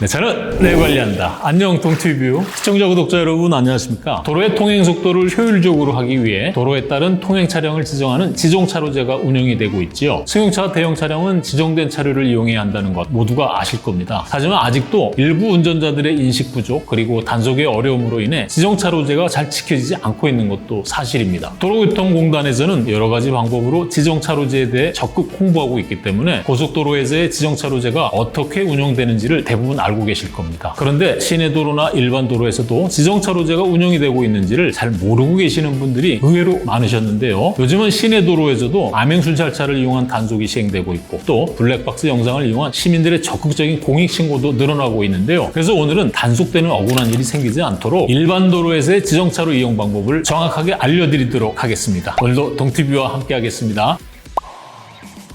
내 차는 내 관리한다. 안녕 동티뷰 시청자 구독자 여러분 안녕하십니까? 도로의 통행 속도를 효율적으로 하기 위해 도로에 따른 통행 차량을 지정하는 지정차로제가 운영이 되고 있지요. 승용차 대형 차량은 지정된 차로를 이용해야 한다는 것 모두가 아실 겁니다. 하지만 아직도 일부 운전자들의 인식 부족 그리고 단속의 어려움으로 인해 지정차로제가 잘 지켜지지 않고 있는 것도 사실입니다. 도로교통공단에서는 여러 가지 방법으로 지정차로제에 대해 적극 홍보하고 있기 때문에 고속도로에서의 지정차로제가 어떻게 운영되는지를 대부분 알고 계실 겁니다. 그런데 시내 도로나 일반 도로에서도 지정차로제가 운영이 되고 있는지를 잘 모르고 계시는 분들이 의외로 많으셨는데요. 요즘은 시내 도로에서도 암행순찰차를 이용한 단속이 시행되고 있고 또 블랙박스 영상을 이용한 시민들의 적극적인 공익신고도 늘어나고 있는데요. 그래서 오늘은 단속되는 억울한 일이 생기지 않도록 일반 도로에서의 지정차로 이용 방법을 정확하게 알려드리도록 하겠습니다. 오늘도 동티뷰와 함께 하겠습니다.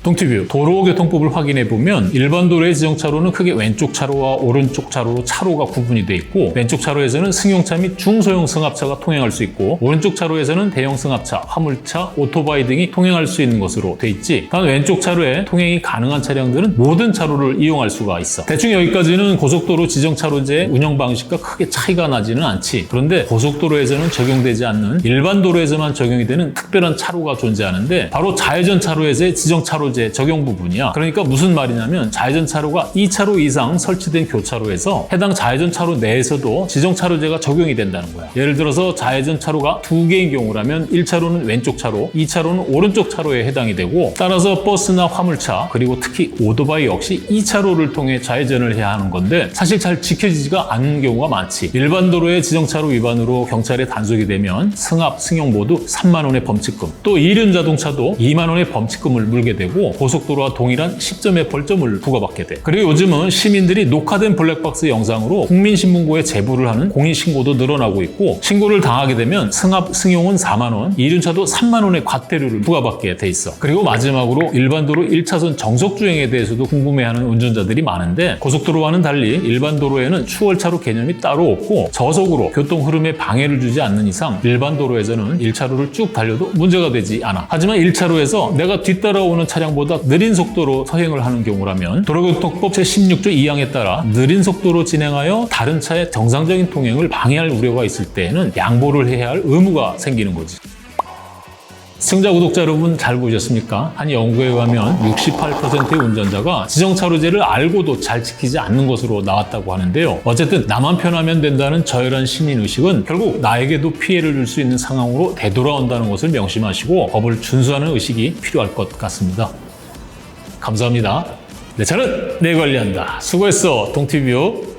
동티뷰 도로교통법을 확인해 보면 일반 도로의 지정차로는 크게 왼쪽 차로와 오른쪽 차로로 차로가 구분이 돼 있고 왼쪽 차로에서는 승용차 및 중소형 승합차가 통행할 수 있고 오른쪽 차로에서는 대형 승합차, 화물차, 오토바이 등이 통행할 수 있는 것으로 돼 있지. 단 왼쪽 차로에 통행이 가능한 차량들은 모든 차로를 이용할 수가 있어. 대충 여기까지는 고속도로 지정차로제 운영 방식과 크게 차이가 나지는 않지. 그런데 고속도로에서는 적용되지 않는 일반 도로에서만 적용이 되는 특별한 차로가 존재하는데 바로 좌회전 차로에서의 지정차로 제 적용 부분이야. 그러니까 무슨 말이냐면 좌회전 차로가 2차로 이상 설치된 교차로에서 해당 좌회전 차로 내에서도 지정 차로제가 적용이 된다는 거야. 예를 들어서 좌회전 차로가 두 개인 경우라면 1차로는 왼쪽 차로, 2차로는 오른쪽 차로에 해당이 되고 따라서 버스나 화물차 그리고 특히 오토바이 역시 2차로를 통해 좌회전을 해야 하는 건데 사실 잘 지켜지지가 않는 경우가 많지. 일반 도로의 지정 차로 위반으로 경찰에 단속이 되면 승합, 승용 모두 3만 원의 범칙금, 또 이륜 자동차도 2만 원의 범칙금을 물게 되고 고속도로와 동일한 10점의 벌점을 부과받게 돼. 그리고 요즘은 시민들이 녹화된 블랙박스 영상으로 국민신문고에 제보를 하는 공익신고도 늘어나고 있고 신고를 당하게 되면 승합, 승용은 4만 원, 이륜차도 3만 원의 과태료를 부과받게 돼 있어. 그리고 마지막으로 일반 도로 1차선 정속 주행에 대해서도 궁금해하는 운전자들이 많은데 고속도로와는 달리 일반 도로에는 추월차로 개념이 따로 없고 저속으로 교통 흐름에 방해를 주지 않는 이상 일반 도로에서는 1차로를 쭉 달려도 문제가 되지 않아. 하지만 1차로에서 내가 뒤따라오는 차량 보다 느린 속도로 서행을 하는 경우라면 도로교통법 제16조 2항에 따라 느린 속도로 진행하여 다른 차의 정상적인 통행을 방해할 우려가 있을 때에는 양보를 해야 할 의무가 생기는 거지. 시청자 구독자 여러분 잘 보셨습니까? 한 연구에 의하면 68%의 운전자가 지정차로제를 알고도 잘 지키지 않는 것으로 나왔다고 하는데요. 어쨌든 나만 편하면 된다는 저열한 시민의식은 결국 나에게도 피해를 줄 수 있는 상황으로 되돌아온다는 것을 명심하시고 법을 준수하는 의식이 필요할 것 같습니다. 감사합니다. 내 차는 내 관리한다. 수고했어, 동티뷰.